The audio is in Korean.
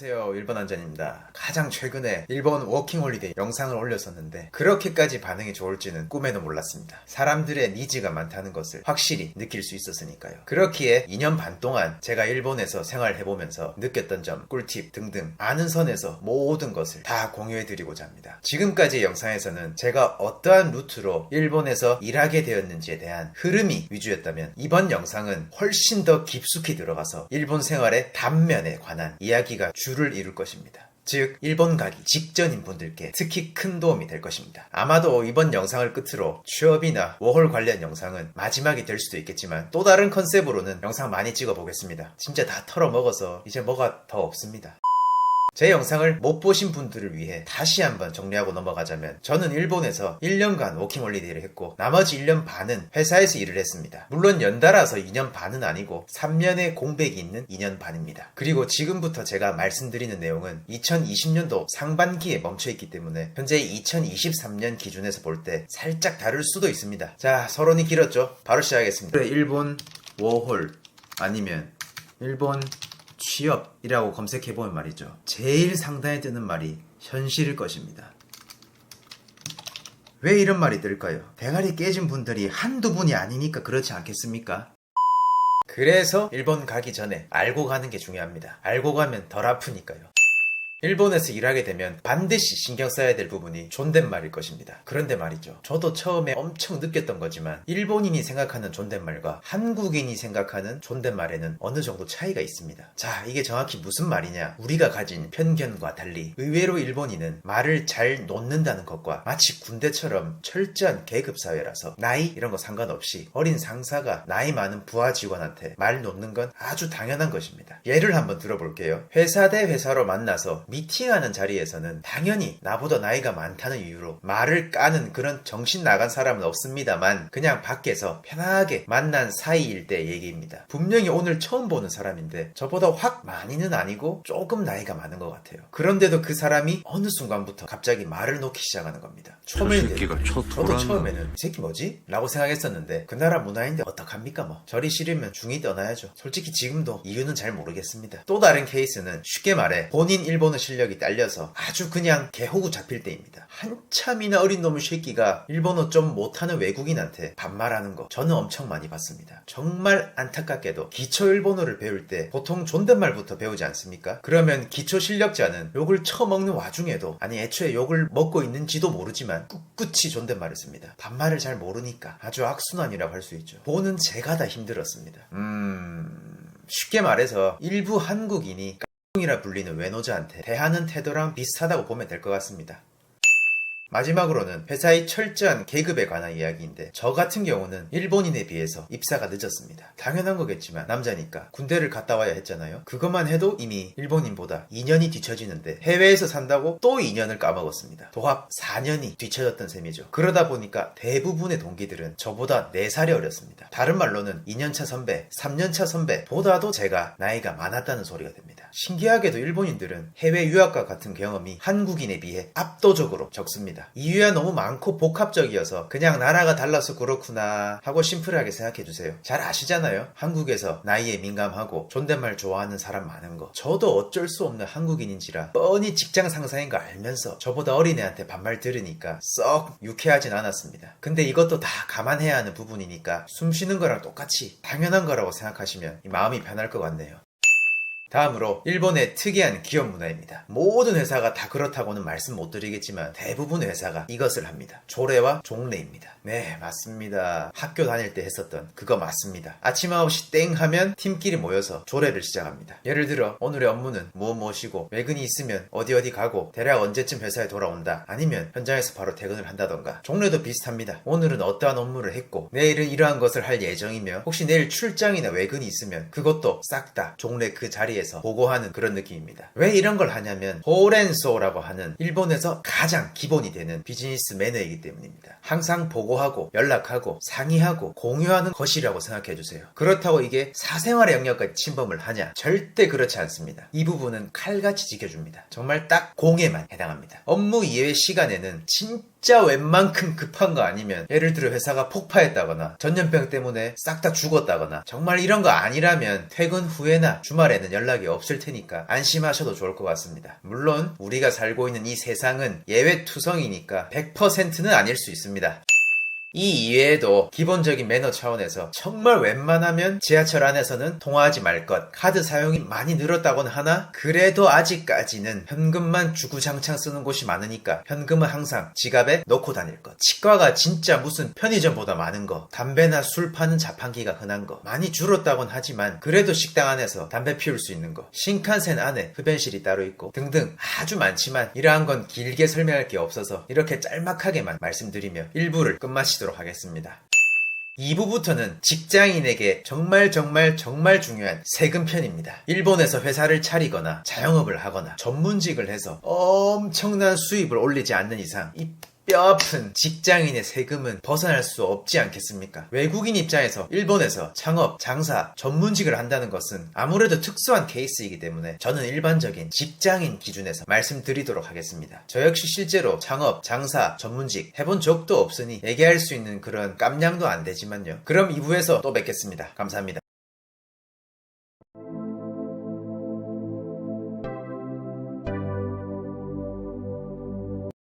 안녕하세요. 일본 한전입니다. 가장 최근에 일본 워킹홀리데이 영상을 올렸었는데 그렇게까지 반응이 좋을지는 꿈에도 몰랐습니다. 사람들의 니즈가 많다는 것을 확실히 느낄 수 있었으니까요. 그렇기에 2년 반 동안 제가 일본에서 생활해보면서 느꼈던 점, 꿀팁 등등 아는 선에서 모든 것을 다 공유해드리고자 합니다. 지금까지의 영상에서는 제가 어떠한 루트로 일본에서 일하게 되었는지에 대한 흐름이 위주였다면 이번 영상은 훨씬 더 깊숙이 들어가서 일본 생활의 단면에 관한 이야기가 주를 이룰 것입니다. 즉, 일본 가기 직전인 분들께 특히 큰 도움이 될 것입니다. 아마도 이번 영상을 끝으로 취업이나 워홀 관련 영상은 마지막이 될 수도 있겠지만 또 다른 컨셉으로는 영상 많이 찍어 보겠습니다. 진짜 다 털어먹어서 이제 뭐가 더 없습니다. 제 영상을 못 보신 분들을 위해 다시 한번 정리하고 넘어가자면 저는 일본에서 1년간 워킹홀리데이를 했고 나머지 1년 반은 회사에서 일을 했습니다. 물론 연달아서 2년 반은 아니고 3년의 공백이 있는 2년 반입니다. 그리고 지금부터 제가 말씀드리는 내용은 2020년도 상반기에 멈춰있기 때문에 현재 2023년 기준에서 볼 때 살짝 다를 수도 있습니다. 자 서론이 길었죠? 바로 시작하겠습니다. 일본 워홀 아니면 일본 취업이라고 검색해보면 말이죠. 제일 상단에 뜨는 말이 현실일 것입니다. 왜 이런 말이 뜰까요? 대가리 깨진 분들이 한두 분이 아니니까 그렇지 않겠습니까? 그래서 일본 가기 전에 알고 가는 게 중요합니다. 알고 가면 덜 아프니까요. 일본에서 일하게 되면 반드시 신경 써야 될 부분이 존댓말일 것입니다. 그런데 말이죠. 저도 처음에 엄청 느꼈던 거지만 일본인이 생각하는 존댓말과 한국인이 생각하는 존댓말에는 어느 정도 차이가 있습니다. 자, 이게 정확히 무슨 말이냐? 우리가 가진 편견과 달리 의외로 일본인은 말을 잘 놓는다는 것과 마치 군대처럼 철저한 계급 사회라서 나이 이런 거 상관없이 어린 상사가 나이 많은 부하 직원한테 말 놓는 건 아주 당연한 것입니다. 예를 한번 들어볼게요. 회사 대 회사로 만나서 미팅하는 자리에서는 당연히 나보다 나이가 많다는 이유로 말을 까는 그런 정신 나간 사람은 없습니다만 그냥 밖에서 편하게 만난 사이일 때 얘기입니다. 분명히 오늘 처음 보는 사람인데 저보다 확 많이는 아니고 조금 나이가 많은 것 같아요. 그런데도 그 사람이 어느 순간부터 갑자기 말을 놓기 시작하는 겁니다. 쳐 저도? 처음에는 이 새끼 뭐지? 라고 생각했었는데 그 나라 문화인데 어떡합니까 뭐 저리 싫으면 중이 떠나야죠 솔직히 지금도 이유는 잘 모르겠습니다 또 다른 케이스는 쉽게 말해 본인 일본 어 실력이 딸려서 아주 그냥 개호구 잡힐 때입니다 한참이나 어린 놈의 새끼가 일본어 좀 못하는 외국인한테 반말하는 거 저는 엄청 많이 봤습니다 정말 안타깝게도 기초 일본어를 배울 때 보통 존댓말부터 배우지 않습니까? 그러면 기초 실력자는 욕을 처먹는 와중에도 아니 애초에 욕을 먹고 있는지도 모르지만 꿋꿋이 존댓말을 씁니다. 반말을 잘 모르니까 아주 악순환이라고 할 수 있죠. 보는 제가 다 힘들었습니다. 음... 쉽게 말해서 일부 한국인이 이라 불리는 외노자한테 대하는 태도랑 비슷하다고 보면 될 것 같습니다. 마지막으로는 회사의 철저한 계급에 관한 이야기인데 저 같은 경우는 일본인에 비해서 입사가 늦었습니다. 당연한 거겠지만 남자니까 군대를 갔다 와야 했잖아요. 그것만 해도 이미 일본인보다 2년이 뒤처지는데 해외에서 산다고 또 2년을 까먹었습니다. 도합 4년이 뒤처졌던 셈이죠. 그러다 보니까 대부분의 동기들은 저보다 4살이 어렸습니다. 다른 말로는 2년차 선배, 3년차 선배보다도 제가 나이가 많았다는 소리가 됩니다. 신기하게도 일본인들은 해외 유학과 같은 경험이 한국인에 비해 압도적으로 적습니다. 이유야 너무 많고 복합적이어서 그냥 나라가 달라서 그렇구나 하고 심플하게 생각해 주세요. 잘 아시잖아요. 한국에서 나이에 민감하고 존댓말 좋아하는 사람 많은 거. 저도 어쩔 수 없는 한국인인지라 뻔히 직장 상사인 거 알면서 저보다 어린애한테 반말 들으니까 썩 유쾌하진 않았습니다. 근데 이것도 다 감안해야 하는 부분이니까 숨 쉬는 거랑 똑같이 당연한 거라고 생각하시면 이 마음이 편할 것 같네요. 다음으로 일본의 특이한 기업 문화입니다. 모든 회사가 다 그렇다고는 말씀 못 드리겠지만 대부분 회사가 이것을 합니다. 조례와 종례입니다. 네, 맞습니다. 학교 다닐 때 했었던 그거 맞습니다. 아침 9시 땡 하면 팀끼리 모여서 조례를 시작합니다. 예를 들어 오늘의 업무는 무엇 무엇이고 외근이 있으면 어디 어디 가고 대략 언제쯤 회사에 돌아온다. 아니면 현장에서 바로 퇴근을 한다던가. 종례도 비슷합니다. 오늘은 어떠한 업무를 했고 내일은 이러한 것을 할 예정이며 혹시 내일 출장이나 외근이 있으면 그것도 싹 다 종례 그 자리에 에서 보고하는 그런 느낌입니다. 왜 이런 걸 하냐면 호렌소라고 하는 일본에서 가장 기본이 되는 비즈니스 매너이기 때문입니다. 항상 보고하고 연락하고 상의하고 공유하는 것이라고 생각해 주세요. 그렇다고 이게 사생활의 영역까지 침범을 하냐? 절대 그렇지 않습니다. 이 부분은 칼같이 지켜줍니다. 정말 딱 공에만 해당합니다. 업무 이외의 시간에는 진짜 진짜 웬만큼 급한 거 아니면 예를 들어 회사가 폭파했다거나 전염병 때문에 싹 다 죽었다거나 정말 이런 거 아니라면 퇴근 후에나 주말에는 연락이 없을 테니까 안심하셔도 좋을 것 같습니다. 물론 우리가 살고 있는 이 세상은 예외 투성이니까 100%는 아닐 수 있습니다. 이 이외에도 기본적인 매너 차원에서 정말 웬만하면 지하철 안에서는 통화하지 말 것, 카드 사용이 많이 늘었다고는 하나 그래도 아직까지는 현금만 주구장창 쓰는 곳이 많으니까 현금은 항상 지갑에 넣고 다닐 것. 치과가 진짜 무슨 편의점보다 많은 거, 담배나 술 파는 자판기가 흔한 거 많이 줄었다곤 하지만 그래도 식당 안에서 담배 피울 수 있는 거, 신칸센 안에 흡연실이 따로 있고 등등 아주 많지만 이러한 건 길게 설명할 게 없어서 이렇게 짤막하게만 말씀드리며 1부를 끝 마치도록 하겠습니다. 2부부터는 직장인에게 정말 정말 정말 중요한 세금 편입니다. 일본에서 회사를 차리거나 자영업을 하거나 전문직을 해서 엄청난 수입을 올리지 않는 이상 이 뼈아픈 직장인의 세금은 벗어날 수 없지 않겠습니까? 외국인 입장에서 일본에서 창업, 장사, 전문직을 한다는 것은 아무래도 특수한 케이스이기 때문에 저는 일반적인 직장인 기준에서 말씀드리도록 하겠습니다. 저 역시 실제로 창업, 장사, 전문직 해본 적도 없으니 얘기할 수 있는 그런 깜냥도 안 되지만요. 그럼 2부에서 또 뵙겠습니다. 감사합니다.